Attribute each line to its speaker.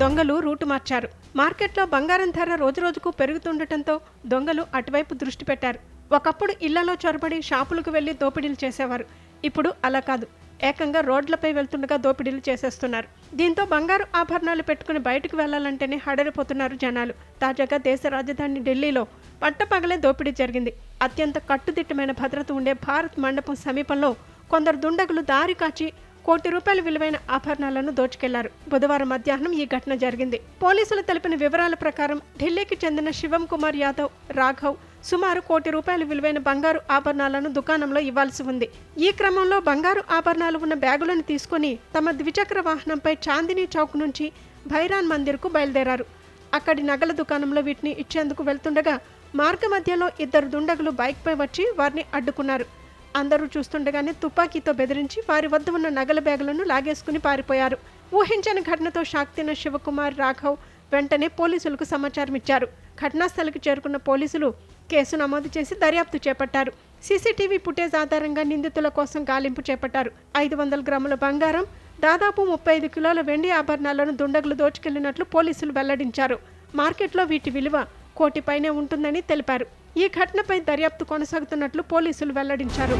Speaker 1: దొంగలు రూటు మార్చారు. మార్కెట్లో బంగారం ధర రోజురోజుకు పెరుగుతుండటంతో దొంగలు అటువైపు దృష్టి పెట్టారు. ఒకప్పుడు ఇళ్ళలో చొరబడి షాపులకు వెళ్ళి దోపిడీలు చేసేవారు. ఇప్పుడు అలా కాదు. ఏకంగా రోడ్లపై వెళ్తుండగా దోపిడీలు చేసేస్తున్నారు. దీంతో బంగారు ఆభరణాలు పెట్టుకుని బయటకు వెళ్ళాలంటేనే హడరిపోతున్నారు జనాలు. తాజాగా దేశ రాజధాని ఢిల్లీలో పట్టపగలే దోపిడీ జరిగింది. అత్యంత కట్టుదిట్టమైన భద్రత ఉండే భారత్ మండపం సమీపంలో కొందరు దుండగులు దారి కాచి కోటి రూపాయల విలువైన ఆభరణాలను దోచుకెళ్ళారు. బుధవారం మధ్యాహ్నం ఈ ఘటన జరిగింది. పోలీసులు తెలిపిన వివరాల ప్రకారం ఢిల్లీకి చెందిన శివం కుమార్ యాదవ్ రాఘవ్ సుమారు కోటి రూపాయల విలువైన బంగారు ఆభరణాలను దుకాణంలో ఇవ్వాల్సి ఉంది. ఈ క్రమంలో బంగారు ఆభరణాలు ఉన్న బ్యాగులను తీసుకుని తమ ద్విచక్ర వాహనంపై చాందినీ చౌక్ నుంచి భైరాన్ మందిర్కు బయలుదేరారు. అక్కడి నగల దుకాణంలో వీటిని ఇచ్చేందుకు వెళ్తుండగా మార్గ మధ్యలో ఇద్దరు దుండగులు బైక్పై వచ్చి వారిని అడ్డుకున్నారు. అందరూ చూస్తుండగానే తుపాకీతో బెదిరించి వారి వద్ద ఉన్న నగల బ్యాగులను లాగేసుకుని పారిపోయారు. ఊహించని ఘటనతో షాక్ తిన్న శివకుమార్ రాఘవ్ వెంటనే పోలీసులకు సమాచారం ఇచ్చారు. ఘటనాస్థలికి చేరుకున్న పోలీసులు కేసు నమోదు చేసి దర్యాప్తు చేపట్టారు. సీసీటీవీ ఫుటేజ్ ఆధారంగా నిందితుల కోసం గాలింపు చేపట్టారు. ఐదు వందల గ్రాముల బంగారం దాదాపు ముప్పై ఐదు కిలోల వెండి ఆభరణాలను దుండగులు దోచుకెళ్ళినట్లు పోలీసులు వెల్లడించారు. మార్కెట్లో వీటి విలువ కోటిపైనే ఉంటుందని తెలిపారు. ఈ ఘటనపై దర్యాప్తు కొనసాగుతున్నట్లు పోలీసులు వెల్లడించారు.